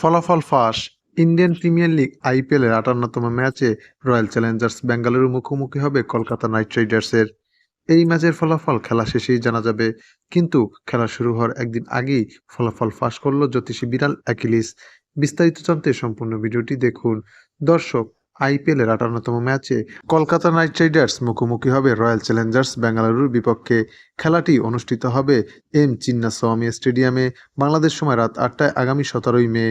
ফলাফল ফাঁস। Indian premier league আইপিএলের আটান্নতম ম্যাচে রয়্যাল চ্যালেঞ্জার্স বেঙ্গালুরু মুখোমুখি হবে কলকাতা নাইট রাইডার্সের। এই ম্যাচের ফলাফল খেলা শেষেই জানা যাবে, কিন্তু খেলা শুরু হওয়ার একদিন আগেই ফলাফল ফাঁস করল জ্যোতিষী বিড়াল অ্যাকিলিস। বিস্তারিত জানতে সম্পূর্ণ ভিডিওটি দেখুন। দর্শক আইপিএলের আটান্নতম ম্যাচে কলকাতা নাইট রাইডার্স মুখোমুখি হবে রয়্যাল চ্যালেঞ্জার্স বেঙ্গালুরুর বিপক্ষে। খেলাটি অনুষ্ঠিত হবে এম চিন্নাস্বামী স্টেডিয়ামে, বাংলাদেশ সময় রাত আটটায় আগামী সতেরোই মে।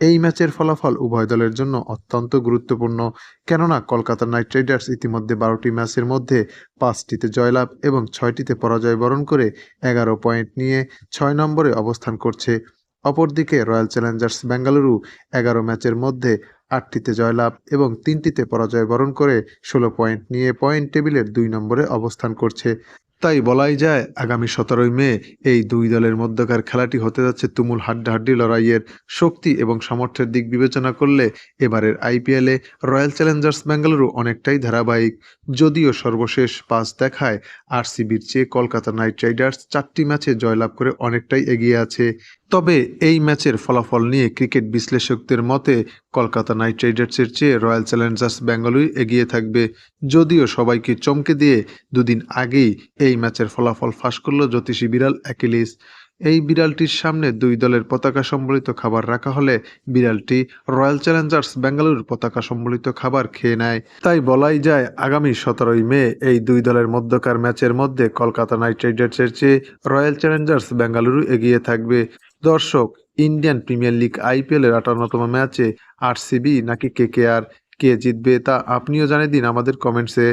এই ম্যাচের ফলাফল উভয় দলের জন্য অত্যন্ত গুরুত্বপূর্ণ, কেননা কলকাতা নাইট রাইডার্স ইতিমধ্যে বারোটি ম্যাচের মধ্যে পাঁচটিতে জয়লাভ এবং ছয়টিতে পরাজয় বরণ করে এগারো পয়েন্ট নিয়ে ছয় নম্বরে অবস্থান করছে। অপরদিকে রয়্যাল চ্যালেঞ্জার্স বেঙ্গালুরু এগারো ম্যাচের মধ্যে আটটিতে জয়লাভ এবং তিনটিতে পরাজয় বরণ করে ষোলো পয়েন্ট নিয়ে পয়েন্ট টেবিলের দুই নম্বরে অবস্থান করছে। তাই বলাই যায়, আগামী সতেরোই মে এই দুই দলের মধ্যকার খেলাটি হতে যাচ্ছে তুমুল হাড্ডাহাড্ডি লড়াইয়ের শক্তি এবং সামর্থ্যের দিক বিবেচনা করলে এবারের আইপিএলে রয়্যাল চ্যালেঞ্জার্স বেঙ্গালুরু অনেকটাই ধারাবাহিক। যদিও সর্বশেষ পাঁচ দেখায় আরসিবির চেয়ে কলকাতা নাইট রাইডার্স চারটি ম্যাচে জয়লাভ করে অনেকটাই এগিয়ে আছে। তবে এই ম্যাচের ফলাফল নিয়ে ক্রিকেট বিশ্লেষকদের মতে কলকাতা নাইট রাইডার্সের চেয়ে রয়্যাল চ্যালেঞ্জার্স বেঙ্গালুরু এগিয়ে থাকবে। যদিও সবাইকে চমকে দিয়ে দুদিন আগেই এই ম্যাচের ফলাফল ফাঁস করল জ্যোতিষী বিড়াল অ্যাকিলিস। এই বিড়ালটির সামনে দুই দলের পতাকা সম্বলিত খাবার রাখা হলে বিড়ালটি রয়্যাল চ্যালেঞ্জার্স বেঙ্গালুরুর পতাকা সম্বলিত খাবার খেয়ে নেয়। তাই বলাই যায়, আগামী সতেরোই মে এই দুই দলের মধ্যকার ম্যাচের মধ্যে কলকাতা নাইট রাইডার্সের চেয়ে রয়্যাল চ্যালেঞ্জার্স বেঙ্গালুরু এগিয়ে থাকবে। দর্শক, ইন্ডিয়ান প্রিমিয়ার লিগ আইপিএলের আটান্নতম ম্যাচে আরসিবি নাকি কেকেআর? কে জিতবে তা আপনিও জানিয়ে দিন আমাদের কমেন্টসে।